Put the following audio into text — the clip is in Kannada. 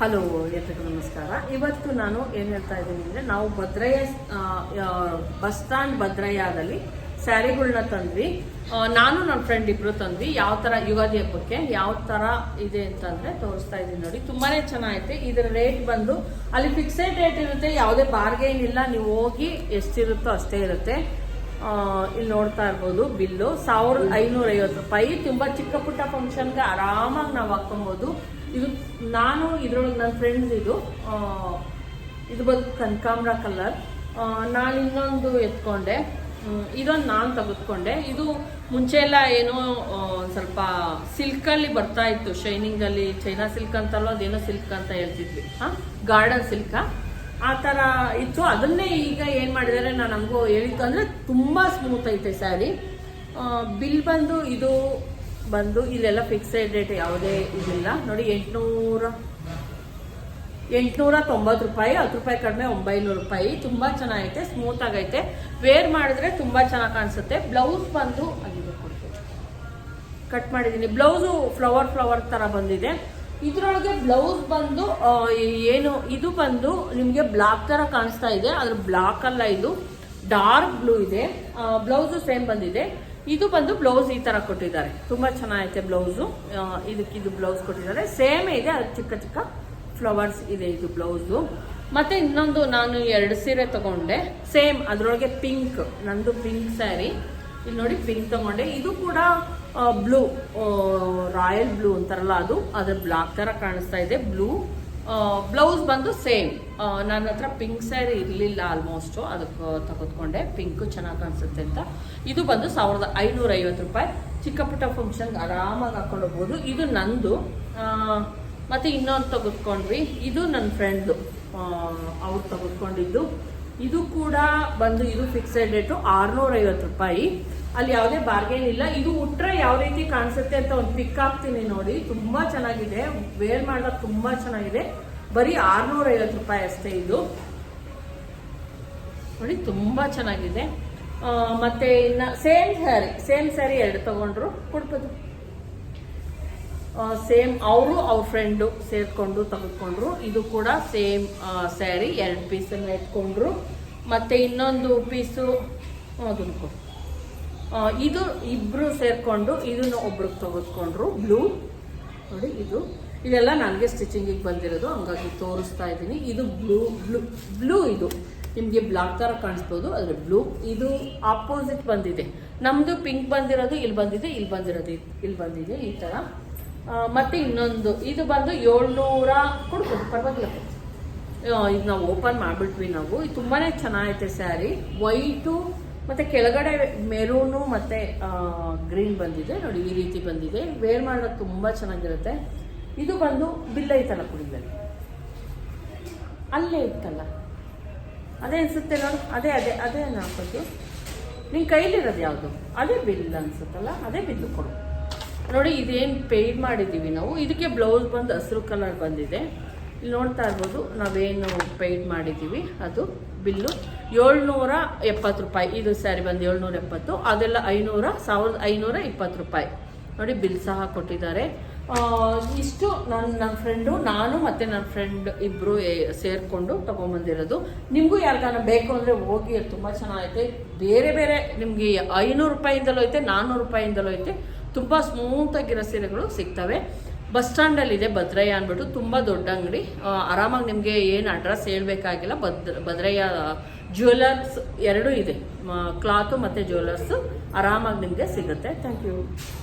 ಹಲೋ, ಎಲ್ರಿಗೂ ನಮಸ್ಕಾರ. ಇವತ್ತು ನಾನು ಏನು ಹೇಳ್ತಾ ಇದ್ದೀನಿ ಅಂದರೆ, ನಾವು ಭದ್ರಯ್ಯ ಬಸ್ ಸ್ಟ್ಯಾಂಡ್ ಭದ್ರಯ್ಯದಲ್ಲಿ ಸ್ಯಾರಿಗಳನ್ನ ತಂದ್ವಿ. ನಾನು ನನ್ನ ಫ್ರೆಂಡ್ ಇಬ್ರು ತಂದ್ವಿ. ಯಾವ ಥರ ಯುಗಾದಿ ಹಬ್ಬಕ್ಕೆ ಯಾವ ಥರ ಇದೆ ಅಂತಂದರೆ ತೋರಿಸ್ತಾ ಇದ್ದೀನಿ ನೋಡಿ. ತುಂಬಾ ಚೆನ್ನಾಗೈತೆ. ಇದರ ರೇಟ್ ಬಂದು ಅಲ್ಲಿ ಫಿಕ್ಸೆಡ್ ರೇಟ್ ಇರುತ್ತೆ. ಯಾವುದೇ ಬಾರ್ಗೇನ್ ಇಲ್ಲ. ನೀವು ಹೋಗಿ ಎಷ್ಟಿರುತ್ತೋ ಅಷ್ಟೇ ಇರುತ್ತೆ. ಇಲ್ಲಿ ನೋಡ್ತಾ ಇರ್ಬೋದು ಬಿಲ್ಲು. ಸಾವಿರದ ಐನೂರ ಐವತ್ತು ರೂಪಾಯಿ. ತುಂಬಾ ಚಿಕ್ಕ ಪುಟ್ಟ ಫಂಕ್ಷನ್ಗೆ ಆರಾಮಾಗಿ ನಾವು ಹಾಕೊಬೋದು ಇದು ನಾನು ಇದ್ರೊಳಗೆ ನನ್ನ ಫ್ರೆಂಡ್ಸ್ ಇದು ಇದು ಬಂದು ಕನಕಾಂಬ್ರ ಕಲರ್ ನಾನು ಇನ್ನೊಂದು ಎತ್ಕೊಂಡೆ. ಇದೊಂದು ನಾನು ತೆಗೆದುಕೊಂಡೆ. ಇದು ಮುಂಚೆ ಎಲ್ಲ ಏನೋ ಸ್ವಲ್ಪ ಸಿಲ್ಕಲ್ಲಿ ಬರ್ತಾ ಇತ್ತು. ಶೈನಿಂಗಲ್ಲಿ ಚೈನಾ ಸಿಲ್ಕ್ ಅಂತಲ್ಲೋ ಅದೇನೋ ಸಿಲ್ಕ್ ಅಂತ ಹೇಳ್ತಿದ್ವಿ. ಹಾಂ ಗಾರ್ಡನ್ ಸಿಲ್ಕ ಆ? ಥರ ಇತ್ತು. ಅದನ್ನೇ ಈಗ ಏನು ಮಾಡಿದರೆ ನಾನು ನಮಗೂ ಹೇಳಿತ್ತು ಅಂದರೆ ತುಂಬ ಸ್ಮೂತ್ ಐತೆ ಸ್ಯಾರಿ ಬಿಲ್ ಬಂದು ಇದು ಬಂದು ಇಲ್ಲೆಲ್ಲ ಫಿಕ್ಸೆಡ್ ರೇಟ್ ಯಾವುದೇ ಇದಿಲ್ಲ. ನೋಡಿ, ಎಂಟುನೂರ ಎಂಟುನೂರ ತೊಂಬತ್ತು ರೂಪಾಯಿ, ಹತ್ತು ರೂಪಾಯಿ ಕಡಿಮೆ ಒಂಬೈನೂರು ರೂಪಾಯಿ. ತುಂಬ ಚೆನ್ನಾಗೈತೆ ಸ್ಮೂತ್ ಆಗೈತೆ. ವೇರ್ ಮಾಡಿದ್ರೆ ತುಂಬ ಚೆನ್ನಾಗಿ ಕಾಣಿಸುತ್ತೆ. ಬ್ಲೌಸ್ ಬಂದು ಅಲ್ಲಿಗೆ ಕಟ್ ಮಾಡಿದ್ದೀನಿ ಬ್ಲೌಸು ಫ್ಲವರ್ ಫ್ಲವರ್ ಥರ ಬಂದಿದೆ. ಇದರೊಳಗೆ ಬ್ಲೌಸ್ ಬಂದು ಏನು, ಇದು ಬಂದು ನಿಮಗೆ ಬ್ಲಾಕ್ ಥರ ಕಾಣಿಸ್ತಾ ಇದೆ. ಅದ್ರ ಬ್ಲಾಕ್ ಅಲ್ಲ ಇದು. ಡಾರ್ಕ್ ಬ್ಲೂ ಇದೆ. ಬ್ಲೌಸು ಸೇಮ್ ಬಂದಿದೆ. ಇದು ಬಂದು ಬ್ಲೌಸ್ ಈ ಥರ ಕೊಟ್ಟಿದ್ದಾರೆ. ತುಂಬ ಚೆನ್ನಾಗೈತೆ ಬ್ಲೌಸು. ಇದಕ್ಕೆ ಇದು ಬ್ಲೌಸ್ ಕೊಟ್ಟಿದ್ದಾರೆ. ಸೇಮ್ ಇದೆ, ಅದು ಚಿಕ್ಕ ಚಿಕ್ಕ ಫ್ಲವರ್ಸ್ ಇದೆ ಇದು ಬ್ಲೌಸು. ಮತ್ತೆ ಇನ್ನೊಂದು ನಾನು ಎರಡು ಸೀರೆ ತಗೊಂಡೆ. ಸೇಮ್ ಅದರೊಳಗೆ ಪಿಂಕ್, ನಂದು ಪಿಂಕ್ ಸ್ಯಾರಿ. ಇಲ್ಲಿ ನೋಡಿ ಪಿಂಕ್ ತಗೊಂಡೆ. ಇದು ಕೂಡ ಬ್ಲೂ ರಾಯಲ್ ಬ್ಲೂ ಅಂತಾರಲ್ಲ ಅದು. ಅದ್ರ ಬ್ಲಾಕ್ ತರ ಕಾಣಿಸ್ತಾ ಇದೆ, ಬ್ಲೂ. ಬ್ಲೌಸ್ ಬಂದು ಸೇಮ್ ನನ್ನ ಹತ್ರ ಪಿಂಕ್ ಸ್ಯಾರಿ ಇರಲಿಲ್ಲ ಆಲ್ಮೋಸ್ಟು ಅದಕ್ಕೆ ತೆಗೆದುಕೊಂಡೆ. ಪಿಂಕು ಚೆನ್ನಾಗಿ ಕಾಣಿಸುತ್ತೆ ಅಂತ. ಇದು ಬಂದು ಸಾವಿರದ ಐನೂರ ಐವತ್ತು ರೂಪಾಯಿ. ಚಿಕ್ಕ ಪುಟ್ಟ ಫಂಕ್ಷನ್ಗೆ ಆರಾಮಾಗಿ ಹಾಕೊಂಡು ಹೋಗ್ಬೋದು. ಇದು ನಂದು. ಮತ್ತು ಇನ್ನೊಂದು ತೆಗೆದುಕೊಂಡ್ವಿ. ಇದು ನನ್ನ ಫ್ರೆಂಡ್ದು ಅವ್ರು ತೆಗೆದುಕೊಂಡಿದ್ದು. ಇದು ಕೂಡ ಬಂದು ಇದು ಫಿಕ್ಸೆಡ್ ರೇಟು ಆರುನೂರೈವತ್ತು ರೂಪಾಯಿ. ಅಲ್ಲಿ ಯಾವುದೇ ಬಾರ್ಗೇನ್ ಇಲ್ಲ. ಇದು ಉಟ್ಟರೆ ಯಾವ ರೀತಿ ಕಾಣಿಸುತ್ತೆ ಅಂತ ಒಂದು ಪಿಕ್ ಹಾಕ್ತೀನಿ ನೋಡಿ. ತುಂಬಾ ಚೆನ್ನಾಗಿದೆ. ವೇರ್ ಮಾಡಿದಾಗ ತುಂಬಾ ಚೆನ್ನಾಗಿದೆ. ಬರೀ ಆರ್ನೂರ ಐವತ್ತು ರೂಪಾಯಿ ಅಷ್ಟೇ ಇದು. ನೋಡಿ, ತುಂಬಾ ಚೆನ್ನಾಗಿದೆ. ಮತ್ತೆ ಇನ್ನ ಸೇಮ್ ಸ್ಯಾರಿ ಸೇಮ್ ಸ್ಯಾರಿ ಎರಡು ತಗೊಂಡ್ರು. ಕೊಡ್ಬೋದು. ಸೇಮ್ ಅವರು, ಅವ್ರ ಫ್ರೆಂಡು ಸೇರ್ಕೊಂಡು ತೆಗೆದುಕೊಂಡ್ರು. ಇದು ಕೂಡ ಸೇಮ್ ಸ್ಯಾರಿ ಎರಡು ಪೀಸನ್ನು ಇಟ್ಕೊಂಡ್ರು. ಮತ್ತೆ ಇನ್ನೊಂದು ಪೀಸು ಅದನ್ನು ಕೊಡು. ಇದು ಇಬ್ರು ಸೇರ್ಕೊಂಡು ಇದನ್ನು ಒಬ್ರು ತೆಗೆದುಕೊಂಡ್ರು ಬ್ಲೂ ನೋಡಿ ಇದು. ಇದೆಲ್ಲ ನನಗೆ ಸ್ಟಿಚಿಂಗಿಗೆ ಬಂದಿರೋದು, ಹಂಗಾಗಿ ತೋರಿಸ್ತಾ ಇದ್ದೀನಿ. ಇದು ಬ್ಲೂ ಬ್ಲೂ ಬ್ಲೂ ಇದು. ನಿಮಗೆ ಬ್ಲಾಕ್ ಥರ ಕಾಣಿಸ್ಬೋದು, ಆದರೆ ಬ್ಲೂ ಇದು ಆಪೋಸಿಟ್ ಬಂದಿದೆ. ನಮ್ಮದು ಪಿಂಕ್ ಬಂದಿರೋದು, ಇಲ್ಲಿ ಬಂದಿದೆ, ಇಲ್ಲಿ ಬಂದಿರೋದು, ಇಲ್ಲಿ ಬಂದಿದೆ, ಈ ಥರ ಮತ್ತು ಇನ್ನೊಂದು, ಇದು ಬಂದು ಏಳ್ನೂರ ಕೊಡ್ಬೋದು, ಪರವಾಗಿಲ್ಲ. ಇದು ನಾವು ಓಪನ್ ಮಾಡಿಬಿಟ್ವಿ ನಾವು. ಇದು ತುಂಬಾನೇ ಚೆನ್ನಾಗೈತೆ ಸ್ಯಾರಿ ವೈಟು ಮತ್ತೆ ಕೆಳಗಡೆ ಮೆರೂನು ಮತ್ತೆ ಗ್ರೀನ್ ಬಂದಿದೆ. ನೋಡಿ, ಈ ರೀತಿ ಬಂದಿದೆ. ವೇರ್ ಮಾಡೋದು ತುಂಬಾ ಚೆನ್ನಾಗಿರುತ್ತೆ. ಇದು ಬಂದು ಬಿಲ್ ಐತಲ್ಲ ಕುಡಿದಲ್ಲಿ ಅಲ್ಲೇ ಇತ್ತಲ್ಲ? ಅದೇ ಅನ್ಸುತ್ತೆ ನೋಡು. ಅದೇ ಅದೇ ಅದೇ ಹಾಕೋದು. ನಿನ್ ಕೈಲಿರೋದು ಯಾವುದು? ಅದೇ ಬಿಲ್ ಅನ್ಸುತ್ತಲ್ಲ? ಅದೇ ಬಿಲ್ಲು ಕೊಡು. ನೋಡಿ, ಇದೇನು ಪೇಯ್ಡ್ ಮಾಡಿದ್ದೀವಿ ನಾವು. ಇದಕ್ಕೆ ಬ್ಲೌಸ್ ಬಂದು ಹಸಿರು ಕಲರ್ ಬಂದಿದೆ. ಇಲ್ಲಿ ನೋಡ್ತಾ ಇರ್ಬೋದು, ನಾವೇನು ಪೇಯ್ಡ್ ಮಾಡಿದ್ದೀವಿ, ಅದು ಬಿಲ್ಲು. ಏಳ್ನೂರ ಎಪ್ಪತ್ತು ರೂಪಾಯಿ, ಇದು ಸ್ಯಾರಿ ಬಂದು ಏಳ್ನೂರ ಎಪ್ಪತ್ತು, ಅದೆಲ್ಲ ಐನೂರ, ಸಾವಿರದ ಐನೂರ ಇಪ್ಪತ್ತು ರೂಪಾಯಿ. ನೋಡಿ, ಬಿಲ್ ಸಹ ಕೊಟ್ಟಿದ್ದಾರೆ. ಇಷ್ಟು ನನ್ನ ನನ್ನ ಫ್ರೆಂಡು ನಾನು ಮತ್ತು ನನ್ನ ಫ್ರೆಂಡ್ ಇಬ್ಬರು ಸೇರಿಕೊಂಡು ತೊಗೊಂಬಂದಿರೋದು. ನಿಮಗೂ ಯಾರಿಗಾನ ಬೇಕು ಅಂದರೆ ಹೋಗಿ, ಅದು ತುಂಬ ಚೆನ್ನಾಗೈತೆ. ಬೇರೆ ಬೇರೆ ನಿಮಗೆ ಐನೂರು ರೂಪಾಯಿಂದಲೂ ಐತೆ ನಾನ್ನೂರು ರೂಪಾಯಿಂದಲೂ ಐತೆ. ತುಂಬ ಸ್ಮೂತಾಗಿರೋ ಸೀರೆಗಳು ಸಿಗ್ತವೆ. ಬಸ್ ಸ್ಟ್ಯಾಂಡಲ್ಲಿದೆ ಭದ್ರಯ್ಯ ಅಂದ್ಬಿಟ್ಟು ತುಂಬ ದೊಡ್ಡ ಅಂಗಡಿ. ಆರಾಮಾಗಿ ನಿಮಗೆ ಏನು ಅಡ್ರೆಸ್ ಹೇಳಬೇಕಾಗಿಲ್ಲ. ಭದ್ರ, ಭದ್ರಯ್ಯ ಜ್ಯುವೆಲರ್ಸ್ ಎರಡೂ ಇದೆ. ಕ್ಲಾತು ಮತ್ತು ಜ್ಯುವೆಲರ್ಸ್ ಆರಾಮಾಗಿ ನಿಮಗೆ ಸಿಗುತ್ತೆ. Thank you